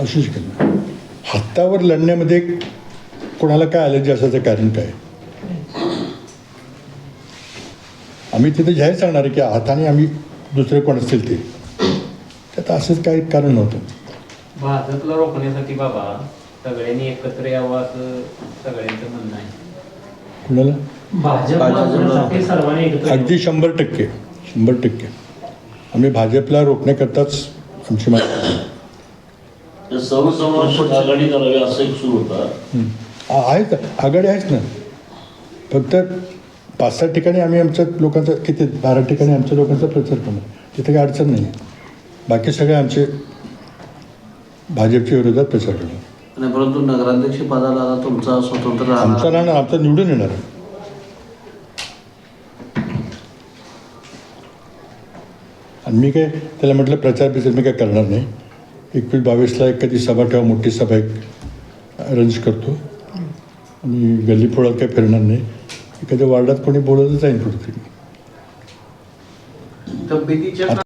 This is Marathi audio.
असू शकत नाही. हातावर लढण्यामध्ये कोणाला काय ॲलर्जी असायचं कारण काय? आम्ही तिथे जाहीर सांगणार आहे की हाताने आम्ही दुसरे कोण असतील ते. त्यात असंच काही कारण नव्हतं. भाजपला रोखण्यासाठी बाबा सगळ्यांनी एकत्र यावं असं सगळ्यांचं म्हणणं आहे. कुणाला? अगदी शंभर टक्के शंभर टक्के. आम्ही भाजपला रोखण्याकरताच आमची माहिती सर्वसमावेशक आघाडी करावी असं एक सुरू होता. आहेत. आघाडी आहेच ना. फक्त पाच सात ठिकाणी आम्ही आमच्या लोकांचा किती? बारा ठिकाणी आमच्या लोकांचा प्रचार करणार तिथे काही अडचण नाही. बाकी सगळे आमचे भाजपच्या विरोधात प्रचार करणार आणि परंतु नगराध्यक्ष पदाला आता तुमचा स्वतंत्र आमचा राहणार. आमचा निवडून येणार. आणि मी काय त्याला म्हटलं प्रचार बिचार मी काय करणार नाही. एकवीस बावीसला एखादी सभा ठेवा मोठी सभा एक अरेंज करतो. आणि गल्ली फोडात काही फिरणार नाही. एखाद्या वार्डात कोणी बोलतच जाईन पुढे तब्येतीच्या